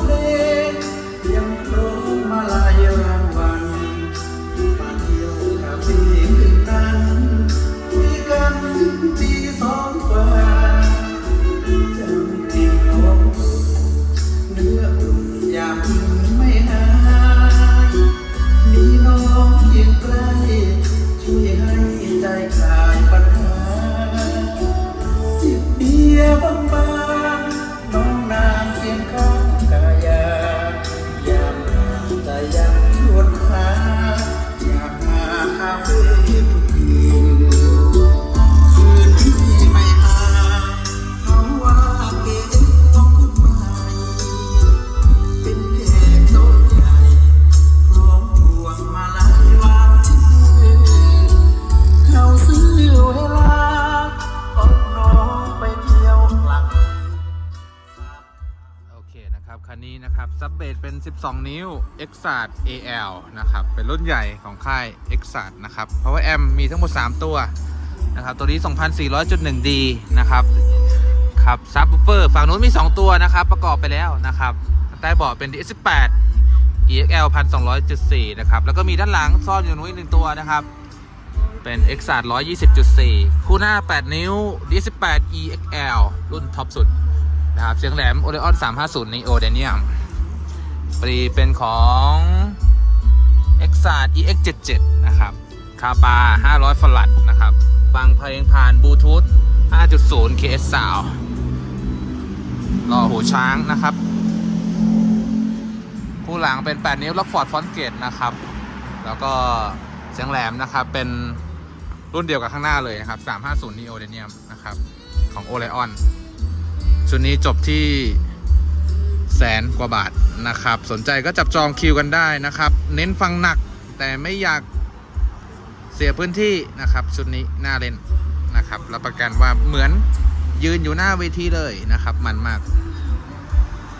เพลงเพียงมาลายรางวัลมาเที่ยวค่คืนนั้นคุกันถึงสองกวจำที่เขาเนื้ออุ่นยามไม่หายมีน้องเคียงใกล้ช่วยให้ใจคลายปัญหาจิบเบียร์บางน้องนางเคียงข้าง คันนี้นะครับซับเบสเป็น 12 นิ้ว e x a t AL นะครับ เป็นรุ่นใหญ่ของค่าย e x a t นะครับ Power Amp มีทั้งหมด 3 ตัวนะครับ ตัวนี้ 2,400.1D นะครับ ครับซับ w ูเฟอร์ฝั่งนู้นมี 2 ตัวนะครับ ประกอบไปแล้วนะครับ ใต้เบาะเป็น DS18 EXL 1,200.4 นะครับ แล้วก็มีด้านหลังซ่อนอยู่นู้นอีกหนึ่งตัวนะครับ เป็น e x a t 120.4 คู่หน้า 8 นิ้ว DS18 EXL รุ่นท็อปสุด นะครับเสียงแหลม Oreon 350 Neo Denium ปรีเป็นของ e x a t EX77 นะครับ คาปา 500 ฟลัดนะครับ ฟังเพลงผ่านบลูทูธ5.0 KS Sound รอหูช้างนะครับ คู่หลังเป็น 8 นิ้วล็อกฟอร์ดฟอนเกตนะครับ แล้วก็เสียงแหลมนะครับ เป็นรุ่นเดียวกับข้างหน้าเลยนะครับ 350 Neo Denium นะครับ ของ Oreon ชุดนี้จบที่แสนกว่าบาทนะครับ สนใจก็จับจองคิวกันได้นะครับ เน้นฟังหนักแต่ไม่อยากเสียพื้นที่นะครับ ชุดนี้น่าเล่นนะครับรับประกันว่าเหมือนยืนอยู่หน้าเวทีเลยนะครับ มันมาก